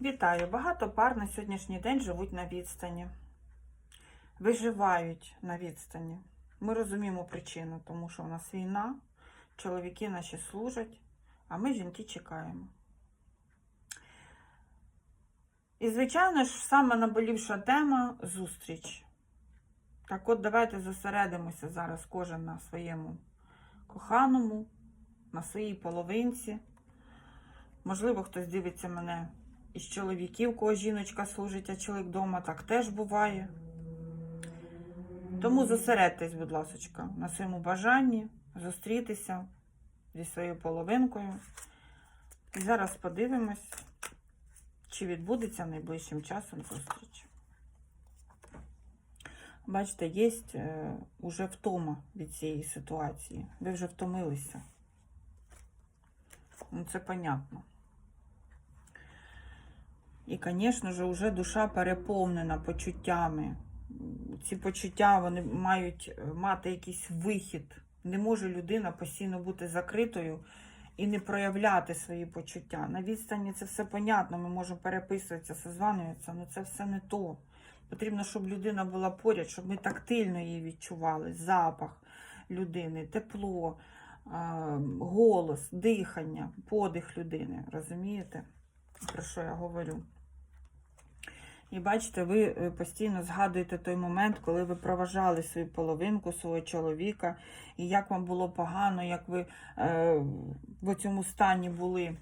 Вітаю! Багато пар на сьогоднішній день живуть на відстані, виживають на відстані. Ми розуміємо причину, тому що у нас війна, чоловіки наші служать, а ми жінки чекаємо. І, звичайно ж, саме наболівша тема зустріч. Так от, давайте зосередимося зараз кожен на своєму коханому, на своїй половинці. Можливо, хтось дивиться мене із чоловіків, кого жіночка служить, а чоловік вдома, так теж буває. Тому зосередьтесь, будь ласка, на своєму бажанні зустрітися зі своєю половинкою. І зараз подивимось, чи відбудеться найближчим часом зустріч. Бачите, є е, уже втома від цієї ситуації. Ви вже втомилися. Ну, це понятно. І, звісно ж, вже душа переповнена почуттями. Ці почуття вони мають е, мати якийсь вихід. Не може людина постійно бути закритою і не проявляти свої почуття. На відстані це все понятно, ми можемо переписуватися, созванюватися, але це все не то. Потрібно, щоб людина була поряд, щоб ми тактильно її відчували, запах людини, тепло, е, голос, дихання, подих людини. Розумієте, про що я говорю? І бачите, ви е, постійно згадуєте той момент, коли ви проважали свою половинку, свого чоловіка, і як вам було погано, як ви е, в цьому стані були.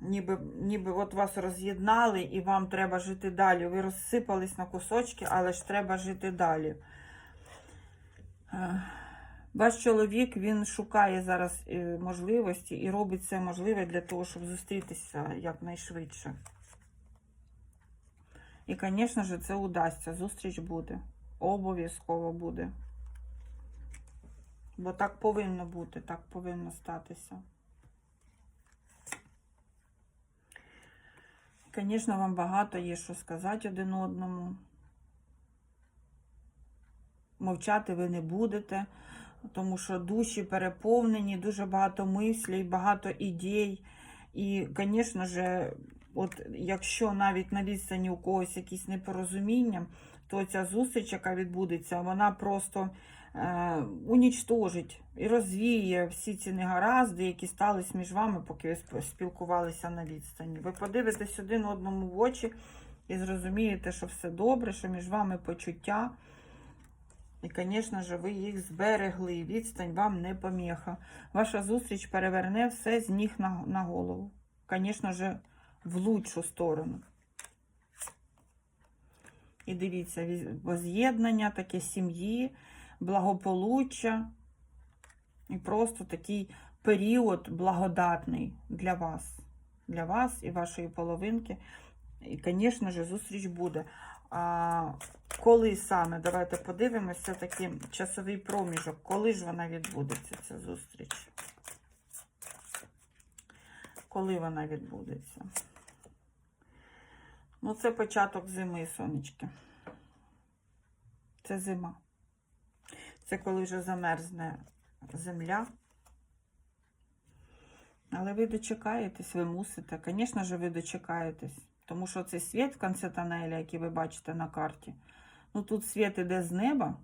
Ніби, ніби от вас роз'єднали і вам треба жити далі. Ви розсипались на кусочки, але ж треба жити далі. Е, Ваш чоловік він шукає зараз е, можливості і робить все можливе для того, щоб зустрітися якнайшвидше. І, звісно ж, це удасться. Зустріч буде. Обов'язково буде. Бо так повинно бути, так повинно статися. Звісно, вам багато є що сказати один одному. Мовчати ви не будете, тому що душі переповнені, дуже багато мислей, багато ідей. І, звісно ж, от якщо навіть на відстані у когось якісь непорозуміння, то ця зустріч, яка відбудеться, вона просто е, унічтожить і розвіє всі ці негаразди, які стались між вами, поки ви спілкувалися на відстані. Ви подивитесь один одному в очі і зрозумієте, що все добре, що між вами почуття. І, звісно ж, ви їх зберегли. Відстань вам не поміха. Ваша зустріч переверне все з ніг на, на голову. Звісно ж, в лучшу сторону. І дивіться, воз'єднання, таке сім'ї, благополуччя. І просто такий період благодатний для вас. Для вас і вашої половинки. І, звісно ж, зустріч буде. Коли саме, давайте подивимося, все-таки часовий проміжок, коли ж вона відбудеться, ця зустріч? Коли вона відбудеться? Ну, це початок зими, сонечки. Це зима. Це коли вже замерзне земля. Але ви дочекаєтесь, ви мусите. Звісно ж, ви дочекаєтесь. Тому що цей світ в кінці тоннеля, який ви бачите на карті, ну тут світ іде з неба,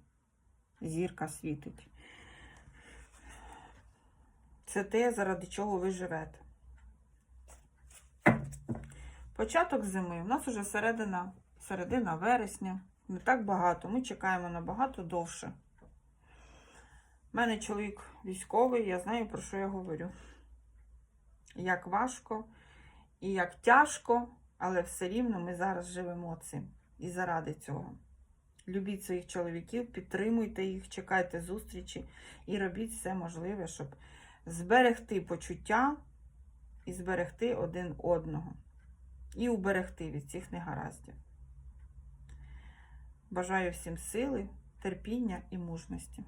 зірка світить. Це те, заради чого ви живете. Початок зими. У нас уже середина, середина вересня. Не так багато. Ми чекаємо набагато довше. У мене чоловік військовий, я знаю, про що я говорю. Як важко і як тяжко, але все рівно ми зараз живемо цим. І заради цього. Любіть своїх чоловіків, підтримуйте їх, чекайте зустрічі і робіть все можливе, щоб зберегти почуття і зберегти один одного. І уберегти від цих негараздів. Бажаю всім сили, терпіння і мужності.